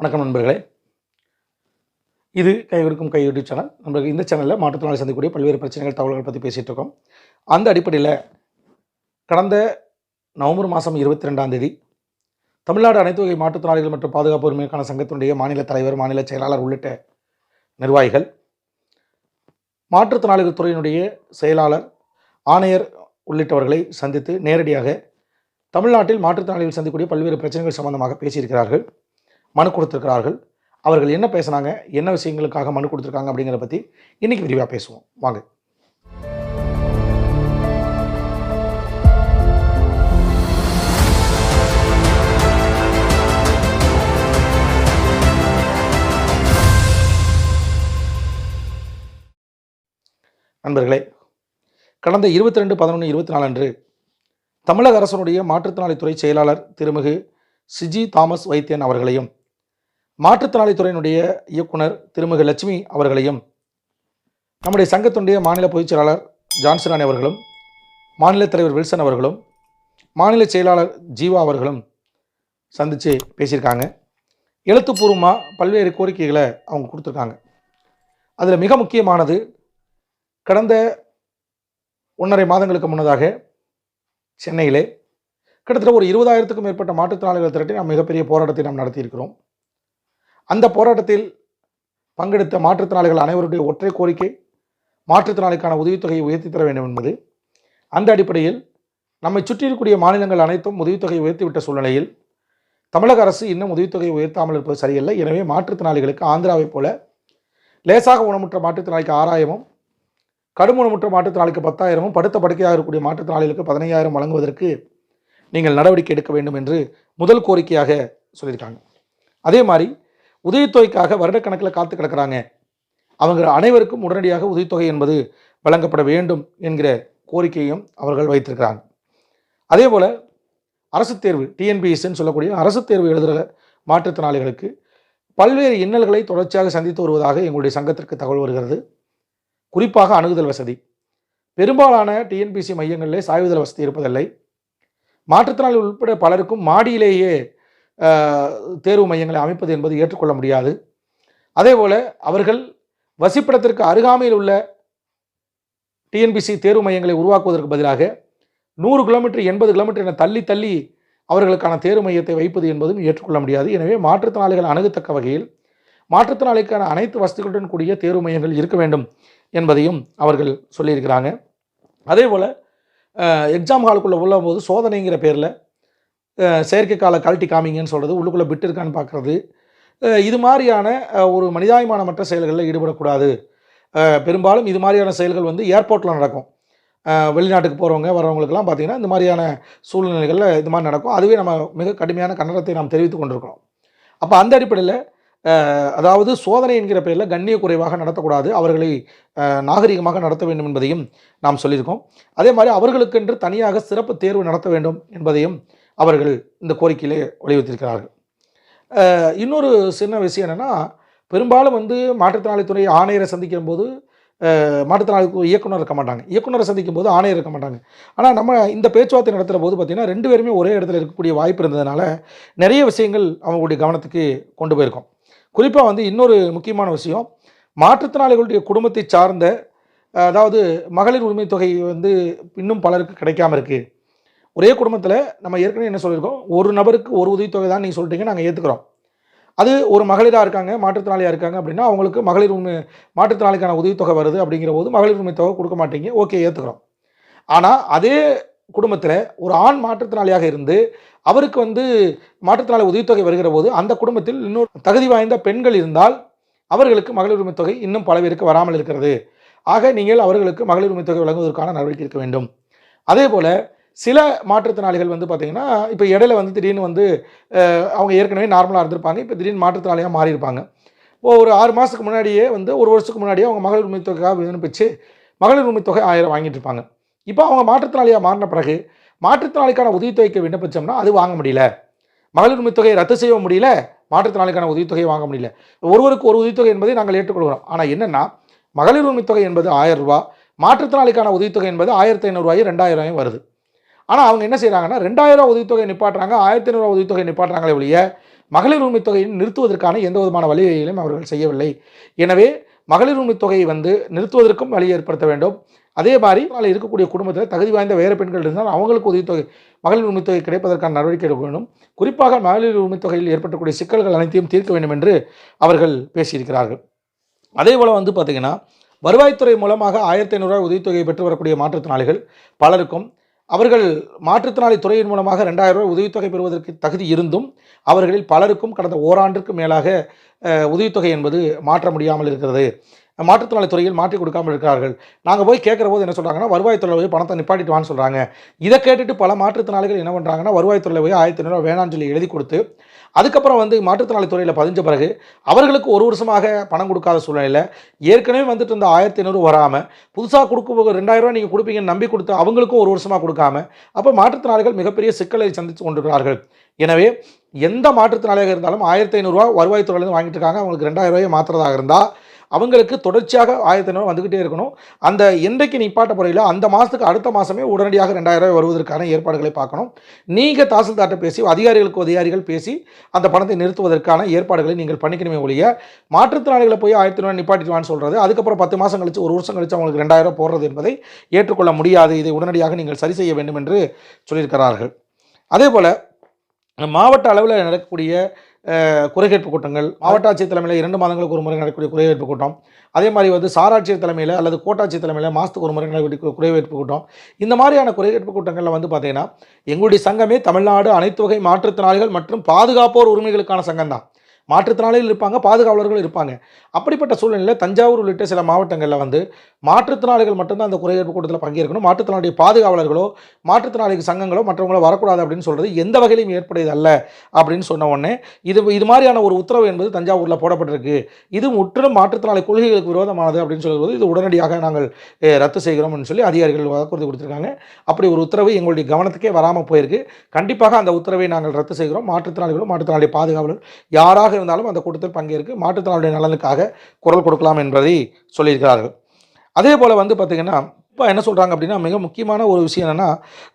வணக்கம் நண்பர்களே. இது கைவிருக்கும் கை யூடியூப் சேனல். நம்மளுக்கு இந்த சேனலில் மாற்றுத்திறனாளி சந்திக்கக்கூடிய பல்வேறு பிரச்சனைகள் தகவல்கள் பற்றி பேசிகிட்டு இருக்கோம். அந்த அடிப்படையில் கடந்த நவம்பர் மாதம் இருபத்தி ரெண்டாம் தேதி தமிழ்நாடு அனைத்து வகை மாற்றுத்திறனாளிகள் மற்றும் பாதுகாப்பு உரிமைக்கான சங்கத்தினுடைய மாநில தலைவர் மாநில செயலாளர் உள்ளிட்ட நிர்வாகிகள் மாற்றுத்திறனாளிகள் துறையினுடைய செயலாளர் ஆணையர் உள்ளிட்டவர்களை சந்தித்து நேரடியாக தமிழ்நாட்டில் மாற்றுத்திறனாளிகள் சந்திக்கக்கூடிய பல்வேறு பிரச்சனைகள் சம்பந்தமாக பேசியிருக்கிறார்கள். மனு கொடுத்துருக்கிறார்கள். அவர்கள் என்ன பேசுனாங்க? என்ன விஷயங்களுக்காக மனு கொடுத்துருக்காங்க அப்படிங்கிறத பற்றி இன்னைக்கு விரிவாக பேசுவோம். வாங்க. நண்பர்களே கடந்த இருபத்தி ரெண்டு பதினொன்று இருபத்தி நாலு அன்று தமிழக அரசனுடைய மாற்றுத்திறனாளித்துறை செயலாளர் திருமிகு சிஜி தாமஸ் வைத்தியன் அவர்களையும் மாற்றுத்திறனாளித்துறையினுடைய இயக்குனர் திருமிகு லட்சுமி அவர்களையும் நம்முடைய சங்கத்தினுடைய மாநில பொதுச் செயலாளர் ஜான்சனானி அவர்களும் மாநில தலைவர் வில்சன் அவர்களும் மாநில செயலாளர் ஜீவா அவர்களும் சந்தித்து பேசியிருக்காங்க. எழுத்துப்பூர்வமாக பல்வேறு கோரிக்கைகளை அவங்க கொடுத்துருக்காங்க. அதில் மிக முக்கியமானது கடந்த ஒன்றரை மாதங்களுக்கு முன்னதாக சென்னையிலே கிட்டத்தட்ட ஒரு இருபதாயிரத்துக்கும் மேற்பட்ட மாற்றுத்திறனாளிகள் திரட்டி நாம் மிகப்பெரிய போராட்டத்தை நாம் நடத்தியிருக்கிறோம். அந்த போராட்டத்தில் பங்கெடுத்த மாற்றுத்திறனாளிகள் அனைவருடைய ஒற்றை கோரிக்கை மாற்றுத்திறனாளிக்கான உதவித்தொகையை உயர்த்தி தர வேண்டும் என்பது. அந்த அடிப்படையில் நம்மை சுற்றி மாநிலங்கள் அனைத்தும் உதவித்தொகையை உயர்த்திவிட்ட சூழ்நிலையில் தமிழக அரசு இன்னும் உதவித்தொகையை உயர்த்தாமல் இருப்பது சரியில்லை. எனவே மாற்றுத்திறனாளிகளுக்கு ஆந்திராவைப் போல லேசாக ஊனமுற்ற மாற்றுத்திறனாளிக்கு ஆறாயிரமும் கடும் ஊனமுற்ற மாற்றுத்திறனாளிக்கு பத்தாயிரமும் படுத்த படுக்கையாக இருக்கக்கூடிய மாற்றுத்திறனாளிகளுக்கு பதினையாயிரம் வழங்குவதற்கு நீங்கள் நடவடிக்கை எடுக்க வேண்டும் என்று முதல் கோரிக்கையாக சொல்லியிருக்காங்க. அதே மாதிரி உதவித்தொகைக்காக வருடக்கணக்கில் காத்து கிடக்கிறாங்க. அவங்க அனைவருக்கும் உடனடியாக உதவித்தொகை என்பது வழங்கப்பட வேண்டும் என்கிற கோரிக்கையும் அவர்கள் வைத்திருக்கிறாங்க. அதே போல் அரசு தேர்வு டிஎன்பிஎஸ்ன்னு சொல்லக்கூடிய அரசு தேர்வு எழுதுகிற மாற்றுத்திறனாளிகளுக்கு பல்வேறு இன்னல்களை தொடர்ச்சியாக சந்தித்து வருவதாக எங்களுடைய சங்கத்திற்கு தகவல் வருகிறது. குறிப்பாக அணுகுதல் வசதி. பெரும்பாலான டிஎன்பிசி மையங்களிலே சாய்வுதல் வசதி இருப்பதில்லை. மாற்றுத்திறனாளி உட்பட பலருக்கும் மாடியிலேயே தேர்வு மையங்களை அமைப்பது என்பது ஏற்றுக்கொள்ள முடியாது. அதேபோல் அவர்கள் வசிப்பிடத்திற்கு அருகாமையில் உள்ள டிஎன்பிசி தேர்வு மையங்களை உருவாக்குவதற்கு பதிலாக நூறு கிலோமீட்டர் எண்பது கிலோமீட்டர் என தள்ளி தள்ளி அவர்களுக்கான தேர்வு மையத்தை வைப்பது என்பதும் ஏற்றுக்கொள்ள முடியாது. எனவே மாற்றுத்திறனாளிகள் அணுகத்தக்க வகையில் மாற்றுத்திறனாளிக்கான அனைத்து வசதிகளுடன் கூடிய தேர்வு மையங்கள் இருக்க வேண்டும் என்பதையும் அவர்கள் சொல்லியிருக்கிறாங்க. அதே போல் எக்ஸாம் ஹாலுக்குள்ளே உள்ளபோது சோதனைங்கிற பேரில் செயற்கை கால கழட்டி காமிங்கன்னு சொல்கிறது உள்ளுக்குள்ளே பிட் இருக்கான்னு பார்க்குறது இது மாதிரியான ஒரு மனிதாயமானமற்ற செயல்களில் ஈடுபடக்கூடாது. பெரும்பாலும் இது மாதிரியான செயல்கள் வந்து ஏர்போர்ட்டில் நடக்கும். வெளிநாட்டுக்கு போகிறவங்க வரவங்களுக்கெல்லாம் பார்த்திங்கன்னா இந்த மாதிரியான சூழ்நிலைகளில் இது மாதிரி நடக்கும். அதுவே நம்ம மிக கடுமையான கண்டனத்தை நாம் தெரிவித்து கொண்டிருக்கிறோம். அப்போ அந்த அடிப்படையில் அதாவது சோதனை என்கிற பெயரில் கண்ணிய குறைவாக நடத்தக்கூடாது. அவர்களை நாகரிகமாக நடத்த வேண்டும் என்பதையும் நாம் சொல்லியிருக்கோம். அதே மாதிரி அவர்களுக்கென்று தனியாக சிறப்பு தேர்வு நடத்த வேண்டும் என்பதையும் அவர்கள் இந்த கோரிக்கையிலே வலியுறுத்தியிருக்கிறார்கள். இன்னொரு சின்ன விஷயம் என்னென்னா பெரும்பாலும் வந்து மாற்றுத்திறனாளித்துறை ஆணையரை சந்திக்கும் போது அஹ், மாற்றுத்திறனாளி இயக்குனர் இருக்க மாட்டாங்க. இயக்குனரை சந்திக்கும் போது ஆணையர் இருக்க மாட்டாங்க. ஆனால் நம்ம இந்த பேச்சுவார்த்தை நடத்துகிற போது பார்த்திங்கன்னா ரெண்டு பேருமே ஒரே இடத்துல இருக்கக்கூடிய வாய்ப்பு இருந்ததுனால நிறைய விஷயங்கள் அவங்களுடைய கவனத்துக்கு கொண்டு போயிருக்கோம். குறிப்பாக வந்து இன்னொரு முக்கியமான விஷயம் மாற்றுத்திறனாளிகளுடைய குடும்பத்தை சார்ந்த அதாவது மகளிர் உரிமைத் தொகை வந்து இன்னும் பலருக்கு கிடைக்காம இருக்குது ஒரே குடும்பத்தில் நம்ம ஏற்கனவே என்ன சொல்லியிருக்கோம்? ஒரு நபருக்கு ஒரு உதவித்தொகை தான் நீங்கள் சொல்லிட்டீங்க நாங்கள் ஏற்றுக்கிறோம் அது ஒரு மகளிராக இருக்காங்க மாற்றுத்திறனாளியாக இருக்காங்க அப்படின்னா அவங்களுக்கு மகளிர் உரிமை மாற்றுத்திறனாளிக்கான உதவித்தொகை வருது அப்படிங்கிற போது மகளிர் உரிமை தொகை கொடுக்க மாட்டீங்க ஓகே ஏற்றுக்கிறோம் ஆனால் அதே குடும்பத்தில் ஒரு ஆண் மாற்றுத்திறனாளியாக இருந்து அவருக்கு வந்து மாற்றுத்திறனாளி உதவித்தொகை வருகிற போது அந்த குடும்பத்தில் இன்னொரு தகுதி வாய்ந்த பெண்கள் இருந்தால் அவர்களுக்கு மகளிர் உரிமைத்தொகை இன்னும் பல பேருக்கு வராமல் இருக்கிறது. ஆக நீங்கள் அவர்களுக்கு மகளிர் உரிமைத் தொகை வழங்குவதற்கான நடவடிக்கை இருக்க வேண்டும். அதே போல் சில மாற்றுத்திறனாளிகள் வந்து பார்த்திங்கன்னா இப்போ இடையில வந்து திடீர்னு வந்து அவங்க ஏற்கனவே நார்மலாக இருந்திருப்பாங்க. இப்போ திடீர்னு மாற்றுத்திறனாளியாக மாறியிருப்பாங்க. இப்போது ஒரு ஆறு மாதத்துக்கு முன்னாடியே வந்து ஒரு வருஷத்துக்கு முன்னாடியே அவங்க மகளிர் உரிமைத் தொகைக்காக விண்ணப்பிச்சு மகளிர் உரிமை தொகை ஆயிரம் வாங்கிட்டு இருப்பாங்க. இப்போ அவங்க மாற்றுத்திறனாளியாக மாறின பிறகு மாற்றுத்திறனாளிக்கான உதவித்தொகைக்கு விண்ணப்பிச்சோம்னா அது வாங்க முடியல. மகளிர் உரிமை தொகையை ரத்து செய்ய முடியல. மாற்றுத்திறனாளிக்கான உதவித்தொகையை வாங்க முடியல. ஒருவருக்கு ஒரு உதவித்தொகை என்பதை நாங்கள் ஏற்றுக்கொள்கிறோம். ஆனால் என்னென்னா மகளிர் உரிமைத் தொகை என்பது ஆயிரம் ரூபா மாற்றுத்திறனாளிக்கான உதவித்தொகை என்பது ஆயிரத்தி ஐநூறுரூவாயும் ரெண்டாயிரம் வருது. ஆனால் அவங்க என்ன செய்கிறாங்கன்னா ரெண்டாயிரம் உதவித்தொகை நிப்பாட்டுறாங்க ஆயிரத்தி ஐநூறுரூவா உதவித்தொகை நிப்பாட்டுறாங்களே ஒழிய மகளிர் உரிமை தொகையை நிறுத்துவதற்கான எந்த விதமான வழிவகைகளையும் அவர்கள் செய்யவில்லை. எனவே மகளிர் உரிமை தொகையை வந்து நிறுத்துவதற்கும் வழி ஏற்படுத்த வேண்டும். அதே மாதிரி நாளை இருக்கக்கூடிய குடும்பத்தில் தகுதி வாய்ந்த வேறு பெண்கள் இருந்தால் அவங்களுக்கு உதவித்தொகை மகளிர் உரிமைத்தொகை கிடைப்பதற்கான நடவடிக்கை எடுக்க வேண்டும். குறிப்பாக மகளிர் உரிமை தொகையில் ஏற்பட்டக்கூடிய சிக்கல்கள் அனைத்தையும் தீர்க்க வேண்டும் என்று அவர்கள் பேசியிருக்கிறார்கள். அதே போல் வந்து பார்த்திங்கன்னா வருவாய்த்துறை மூலமாக ஆயிரத்தி ஐநூறுரூவா உதவித்தொகையை பெற்று வரக்கூடிய மாற்றுத்திறனாளிகள் பலருக்கும் அவர்கள் மாற்றுத்திறனாளி துறையின் மூலமாக ரெண்டாயிரம் ரூபாய் உதவித்தொகை பெறுவதற்கு தகுதி இருந்தும் அவர்களில் பலருக்கும் கடந்த ஓராண்டிற்கு மேலாக உதவித்தொகை என்பது மாற்ற முடியாமல் இருக்கிறது. மாற்றுத்திறனாளி துறையில் மாற்றி கொடுக்காமல் இருக்கிறார்கள். நாங்கள் போய் கேட்குற போது என்ன சொல்கிறாங்கன்னா வருவாய்த்துறையில் போய் பணத்தை நிப்பாட்டிட்டு வான்னு சொல்கிறாங்க இதை கேட்டுட்டு பல மாற்றுத்திறனாளிகள் என்ன பண்ணுறாங்கன்னா வருவாய்த்துறையில் போய் ஆயிரத்தி ஐநூறுவா வேணாம்னு சொல்லி எழுதி கொடுத்து அதுக்கப்புறம் வந்து மாற்றுத்திறனாளி துறையில் பதிஞ்ச பிறகு அவர்களுக்கு ஒரு வருஷமாக பணம் கொடுக்காத சூழ்நிலையில் ஏற்கனவே வந்துட்டு இருந்த ஆயிரத்தி ஐநூறு வராமல் புதுசாக கொடுக்க ரெண்டாயிரம் நீங்கள் கொடுப்பீங்கன்னு நம்பி கொடுத்து அவங்களுக்கும் ஒரு வருஷமாக கொடுக்காம அப்போ மாற்றுத்திறனாளிகள் மிகப்பெரிய சிக்கலை சந்தித்து கொண்டிருக்கிறார்கள். எனவே எந்த மாற்றுத்திறனாளியாக இருந்தாலும் ஆயிரத்தி ஐநூறுரூவா வருவாய்த்துறையிலேருந்து வாங்கிட்டு இருக்காங்க அவங்களுக்கு ரெண்டாயிரம் ரூபாயை மாற்றுறதாக இருந்தால் அவங்களுக்கு தொடர்ச்சியாக ஆயிரத்தி ஐநூறு வந்துக்கிட்டே இருக்கணும். அந்த என்றைக்கு நிப்பாட்ட முறையில் அந்த மாதத்துக்கு அடுத்த மாதமே உடனடியாக ரெண்டாயிரம் ரூபாய் வருவதற்கான ஏற்பாடுகளை பார்க்கணும். நீங்கள் தாசில்தார்ட்ட பேசி அதிகாரிகளுக்கு அதிகாரிகள் பேசி அந்த பணத்தை நிறுத்துவதற்கான ஏற்பாடுகளை நீங்கள் பண்ணிக்கணுமே ஒழிய மாற்றுத்திறனாளிகளை போய் ஆயிரத்தி ஐநூறு நிப்பாட்டிடுவான்னு சொல்கிறது அதுக்கப்புறம் பத்து மாதம் கழிச்சு ஒரு வருஷம் கழிச்சு அவங்களுக்கு ரெண்டாயிரம் போடுறது என்பதை ஏற்றுக்கொள்ள முடியாது. இதை உடனடியாக நீங்கள் சரி செய்ய வேண்டும் என்று சொல்லியிருக்கிறார்கள். அதே போல் மாவட்ட அளவில் நடக்கக்கூடிய குறைகேட்பு கூட்டங்கள் மாவட்ட ஆட்சியர் தலைமையில் இரண்டு மாதங்களுக்கு ஒரு முறை நடக்கக்கூடிய குறைவேற்பு கூட்டம் அதே மாதிரி வந்து சாராட்சியர் தலைமையில் அல்லது கோட்டாட்சியர் தலைமையில் மாதத்துக்கு ஒரு முறை நடக்கக்கூடிய குறைவேற்பு கூட்டம். இந்த மாதிரியான குறைகேட்பு கூட்டங்களில் வந்து பார்த்திங்கன்னா எங்களுடைய சங்கமே தமிழ்நாடு அனைத்து வகை மாற்றுத்திறனாளிகள் மற்றும் பாதுகாப்போர் உரிமைகளுக்கான சங்கம் தான் மாற்றுத்திறனாளிகள் இருப்பாங்க பாதுகாவலர்கள் இருப்பாங்க. அப்படிப்பட்ட சூழ்நிலையில் தஞ்சாவூர் உள்ளிட்ட சில மாவட்டங்களில் வந்து மாற்றுத்திறனாளிகள் மட்டும்தான் அந்த குறையேற்பு கூட்டத்தில் பங்கேற்கணும். மாற்றுத்திறனாளி பாதுகாவலர்களோ மாற்றுத்திறனாளிகள் சங்கங்களோ மற்றவங்களோ வரக்கூடாது அப்படின்னு சொல்கிறது எந்த வகையிலும் ஏற்புடையது அல்ல அப்படின்னு சொன்ன உடனே இது இது மாதிரியான ஒரு உத்தரவு என்பது தஞ்சாவூரில் போடப்பட்டிருக்கு. இது முற்றிலும் மாற்றுத்திறனாளி கொள்கைகளுக்கு விரோதமானது அப்படின்னு சொல்லும்போது இது உடனடியாக நாங்கள் ரத்து செய்கிறோம்னு சொல்லி அதிகாரிகள் வாக்குறுதி கொடுத்துருக்காங்க. அப்படி ஒரு உத்தரவு எங்களுடைய கவனத்துக்கே வராமல் போயிருக்கு. கண்டிப்பாக அந்த உத்தரவை நாங்கள் ரத்து செய்கிறோம். மாற்றுத்திறனாளிகளும் மாற்றுத்திறனாளி பாதுகாவலர் யாராக இருந்தாலும் அந்த கூட்டத்தில் பங்கேற்க மாற்றுத்திறனாளிய நலனுக்காக குரல் கொடுக்கலாம் என்பதை சொல்லியிருக்கிறார்கள். அதே போல் வந்து பார்த்திங்கன்னா இப்போ என்ன சொல்கிறாங்க அப்படின்னா மிக முக்கியமான ஒரு விஷயம் என்னென்னா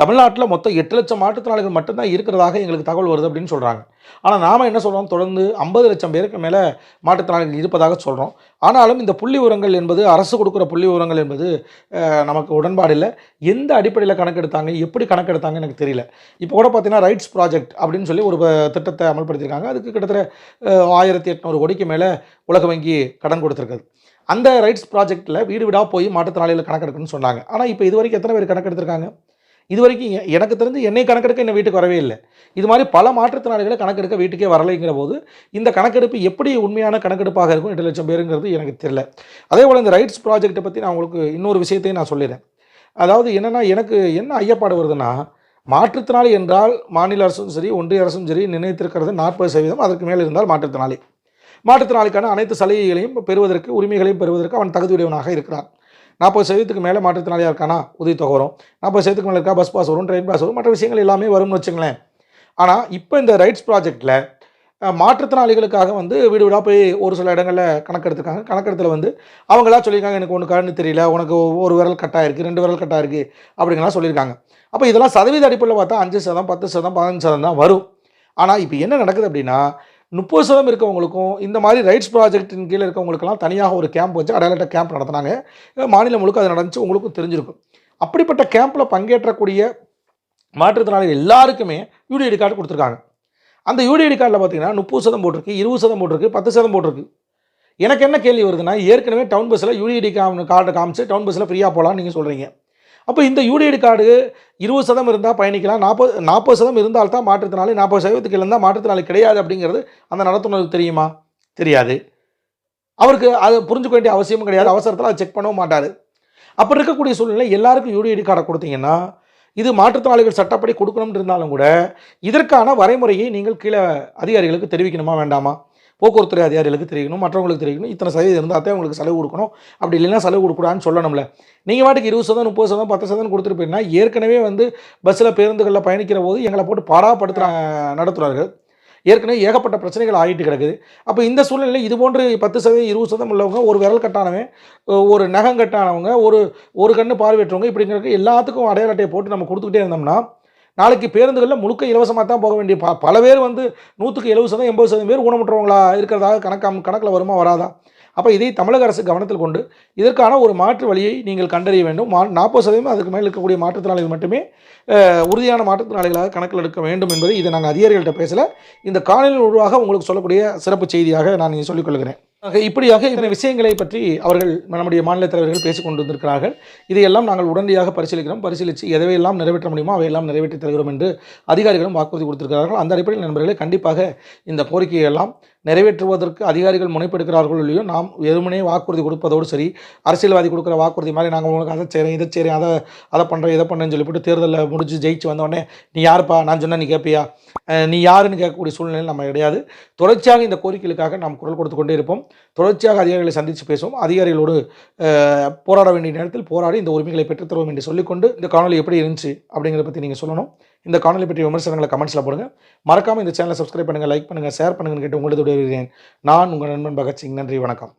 தமிழ்நாட்டில் மொத்தம் எட்டு லட்சம் மாற்றுத்திறனாளிகள் மட்டும்தான் இருக்கிறதாக எங்களுக்கு தகவல் வருது அப்படின்னு சொல்கிறாங்க ஆனால் நாம் என்ன சொல்கிறோம் தொடர்ந்து ஐம்பது லட்சம் பேருக்கு மேலே மாற்றுத்திறனாளிகள் இருப்பதாக சொல்கிறோம் ஆனாலும் இந்த புள்ளி விவரங்கள் என்பது அரசு கொடுக்குற புள்ளி விவரங்கள் என்பது நமக்கு உடன்பாடு இல்லை. எந்த அடிப்படையில் கணக்கெடுத்தாங்க? எப்படி கணக்கெடுத்தாங்க எனக்கு தெரியல. இப்போ கூட பார்த்தீங்கன்னா ரைட்ஸ் ப்ராஜெக்ட் அப்படின்னு சொல்லி ஒரு திட்டத்தை அமல்படுத்தியிருக்காங்க. அதுக்கு கிட்டத்தட்ட ஆயிரத்தி எட்நூறு கோடிக்கு மேலே உலக வங்கி கடன் கொடுத்துருக்குது. அந்த ரைட்ஸ் ப்ராஜெக்ட்டில் வீடு வீடாக போய் மாற்றுத்திறனாளிகள் கணக்கெடுக்கணும்னு சொன்னாங்க. ஆனால் இப்போ இது வரைக்கும் எத்தனை பேர் கணக்கெடுத்திருக்காங்க? இது வரைக்கும் எனக்கு தெரிஞ்சு என்னை கணக்கெடுக்க என்ன வீட்டுக்கு வரவே இல்லை. இது மாதிரி பல மாற்றுத்திறனாளிகளை கணக்கெடுக்க வீட்டுக்கே வரலைங்கிற போது இந்த கணக்கெடுப்பு எப்படி உண்மையான கணக்கெடுப்பாக இருக்கும் எட்டு லட்சம் பேருங்கிறது எனக்கு தெரியல. அதே போல் இந்த ரைட்ஸ் ப்ராஜெக்ட்டை பற்றி நான் உங்களுக்கு இன்னொரு விஷயத்தையும் நான் சொல்லிடுறேன். அதாவது என்னென்னா எனக்கு என்ன ஐயப்பாடு வருதுன்னா மாற்றுத்திறனாளி என்றால் மாநில அரசும் சரி ஒன்றிய அரசும் சரி நிர்ணயித்திருக்கிறது நாற்பது சதவீதம் அதற்கு மேல் இருந்தால் மாற்றுத்திறனாளி. மாற்றுத்திறனாளிக்கான அனைத்து சலுகைகளையும் பெறுவதற்கு உரிமைகளையும் பெறுவதற்கு அவன் தகுதியுடையவனாக இருக்கிறான். நாற்பது சதவீதத்துக்கு மேலே மாற்றுத்திறனாளியாக இருக்கானா? உதவித்தொகை வரும். நாற்பது சதவீதத்துக்கு மேலே இருக்கா? பஸ் பாஸ் வரும் ட்ரெயின் பாஸ் வரும் மற்ற விஷயங்கள் எல்லாமே வரும்னு வச்சுங்களேன் ஆனால் இப்போ இந்த ரைட்ஸ் ப்ராஜெக்ட்டில் மாற்றுத்திறனாளிகளுக்காக வந்து வீடு வீடாக போய் ஒரு சில இடங்களில் கணக்கெடுத்துருக்காங்க. கணக்கெடுத்தில் வந்து அவங்களா சொல்லியிருக்காங்க எனக்கு ஒன்று கண்ணு தெரியல உனக்கு ஒரு விரல் கட்டாக இருக்குது ரெண்டு விரல் கட்டாக இருக்குது அப்படிங்கலாம் சொல்லியிருக்காங்க. அப்போ இதெல்லாம் சதவீத அடிப்படையில் பார்த்தா அஞ்சு சதம் பத்து சதம் பதினஞ்சு சதம் தான் வரும். ஆனால் இப்போ என்ன நடக்குது அப்படின்னா முப்பது சதம் இருக்கவங்களுக்கும் இந்த மாதிரி ரைட்ஸ் ப்ராஜெக்ட்டின் கீழே இருக்கவங்களுக்கெல்லாம் தனியாக ஒரு கேம்ப் வச்சு அடையாளட்ட கேம்ப் நடத்துனாங்க. மாநிலம் முழுக்க அது நடந்துச்சு உங்களுக்கும் தெரிஞ்சிருக்கும். அப்படிப்பட்ட கேம்பில் பங்கேற்றக்கூடிய மாற்றுத்திறனாளிகள் எல்லாருக்குமே யூடிஐடி கார்டு கொடுத்துருக்காங்க. அந்த யூடிஐடி கார்டில் பார்த்தீங்கன்னா முப்பது சதம் போட்டிருக்கு இருபது சதம் போட்டிருக்கு பத்து சதம் போட்டிருக்கு. எனக்கு என்ன கேள்வி வருதுன்னா ஏற்கனவே டவுன் பஸ்ஸில் யூடிஐடி காம் கார்டு காமிச்சு டவுன் பஸ்ஸில் ஃப்ரீயாக போகலான்னு நீங்கள் சொல்கிறீங்க அப்போ இந்த யூடிஐடி கார்டு இருபது சதம் இருந்தால் பயணிக்கலாம். நாற்பது நாற்பது சதம் இருந்தால் தான் மாற்றுத்திறனாளி நாற்பது சதவீதத்துக்கு இருந்தால் மாற்றுத்திறனாளி கிடையாது அப்படிங்கிறது அந்த நடத்துனருக்கு தெரியுமா? தெரியாது. அவருக்கு அது புரிஞ்சுக்க வேண்டிய அவசியமும் கிடையாது. அவசரத்தில் அதை செக் பண்ணவும் மாட்டார். அப்படி இருக்கக்கூடிய சூழ்நிலை எல்லாருக்கும் யூடிஐடி கார்டை கொடுத்தீங்கன்னா இது மாற்றுத்திறனாளிகள் சட்டப்படி கொடுக்கணும்னு இருந்தாலும் கூட இதற்கான வரைமுறையை நீங்கள் கீழே அதிகாரிகளுக்கு தெரிவிக்கணுமா வேண்டாமா? போக்குவரத்துறை அதிகாரிகளுக்கு தெரியணும் மற்றவங்களுக்கு தெரியணும் இத்தனை சதவீதம் இருந்தால் தான் உங்களுக்கு செலவு கொடுக்கணும். அப்படி இல்லைன்னா செலவு கொடுக்கூடாதுன்னு சொல்லணும்ல. நீங்கள் வாட்டுக்கு இருபது சதம் முப்பது சதம் பத்து சதம் கொடுத்துட்டு போயின்னா ஏற்கனவே வந்து பஸ்ஸில் பேருந்துகளில் பயணிக்கிற போது எங்களை போட்டு பாராப்படுத்துகிறாங்க நடத்துகிறார்கள் ஏற்கனவே ஏகப்பட்ட பிரச்சனைகள் ஆகிட்டு கிடக்குது. அப்போ இந்த சூழ்நிலையில் இது போன்று பத்து சதவீதம் இருபது சதம் உள்ளவங்க ஒரு விரல் கட்டானவன் ஒரு நகம் கட்டானவங்க ஒரு ஒரு கண்ணு பார்வையற்றவங்க இப்படிங்கிறதுக்கு எல்லாத்துக்கும் அடையாள அட்டையை போட்டு நம்ம கொடுத்துக்கிட்டே இருந்தோம்னா நாளைக்கு பேருந்துகளில் முழுக்க இலவசமாக தான் போக வேண்டிய ப பல பேர் வந்து நூற்றுக்கு எழுபது சதவீதம் எண்பது சதவீதம் பேர் ஊனமுற்றவங்களா இருக்கிறதாக கணக்காம் கணக்கில் வருமா வராதா? அப்போ இதை தமிழக அரசு கவனத்தில் கொண்டு இதற்கான ஒரு மாற்று வழியை நீங்கள் கண்டறிய வேண்டும். மா நாற்பது சதவீதம் அதுக்கு மேல் இருக்கக்கூடிய மாற்றுத்திறனாளிகள் மட்டுமே உறுதியான மாற்றுத்திறனாளிகளாக கணக்கில் எடுக்க வேண்டும் என்பதை இதை நாங்கள் அதிகாரிகள்கிட்ட பேசலை. இந்த காணொலி உருவாக உங்களுக்கு சொல்லக்கூடிய சிறப்பு செய்தியாக நான் இதை சொல்லிக் கொள்கிறேன். இப்படியாக இத்தனை விஷயங்களை பற்றி அவர்கள் நம்முடைய மாநில தலைவர்கள் பேசிக் கொண்டு வந்திருக்கிறார்கள் இதையெல்லாம் நாங்கள் உடனடியாக பரிசீலிக்கிறோம். பரிசீலித்து எதையெல்லாம் நிறைவேற்ற முடியுமோ அவையெல்லாம் நிறைவேற்றி தருகிறோம் என்று அதிகாரிகளும் வாக்குறுதி கொடுத்திருக்கிறார்கள். அந்த அடிப்படையில் நண்பர்களே கண்டிப்பாக இந்த கோரிக்கையெல்லாம் நிறைவேற்றுவதற்கு அதிகாரிகள் முனைப்பெடுக்கிறார்கள் இல்லையோ நாம் வெறுமனே வாக்குறுதி கொடுப்பதோடு சரி அரசியல்வாதி கொடுக்குற வாக்குறுதி மாதிரி நாங்கள் உங்களுக்கு அதை செய்கிறேன் இதை செய்கிறேன் அதை அதை பண்ணுறேன் இதை பண்ணுறேன்னு சொல்லிவிட்டு தேர்தலில் முடிஞ்சு ஜெயிச்சு வந்தோடனே நீ யாருப்பா? நான் சொன்னால் நீ கேட்பியா நீ யாருன்னு கேட்கக்கூடிய சூழ்நிலை நம்ம கிடையாது. தொடர்ச்சியாக இந்த கோரிக்கைகளுக்காக நாம் குரல் கொடுத்து கொண்டே இருப்போம். தொடர்ச்சியாக அதிகாரிகளை சந்தித்து பேசுவோம். அதிகாரிகளோடு போராட வேண்டிய நேரத்தில் போராடி இந்த உரிமைகளை பெற்றுத்தருவோம் என்று சொல்லிக்கொண்டு இந்த காணொலி எப்படி இருந்துச்சு அப்படிங்கிறத பற்றி நீங்கள் சொல்லணும். இந்த காணொலி பற்றிய விமர்சனங்களை கமெண்ட்ஸில் போடுங்க. மறக்காமல் இந்த சேனலை சப்ஸ்கிரைப் பண்ணுங்கள் லைக் பண்ணுங்கள் ஷேர் பண்ணுங்கன்னு கேட்டு உங்களது விடைபெறுகிறேன் நான் உங்கள் நண்பன் பகத்சிங். நன்றி வணக்கம்.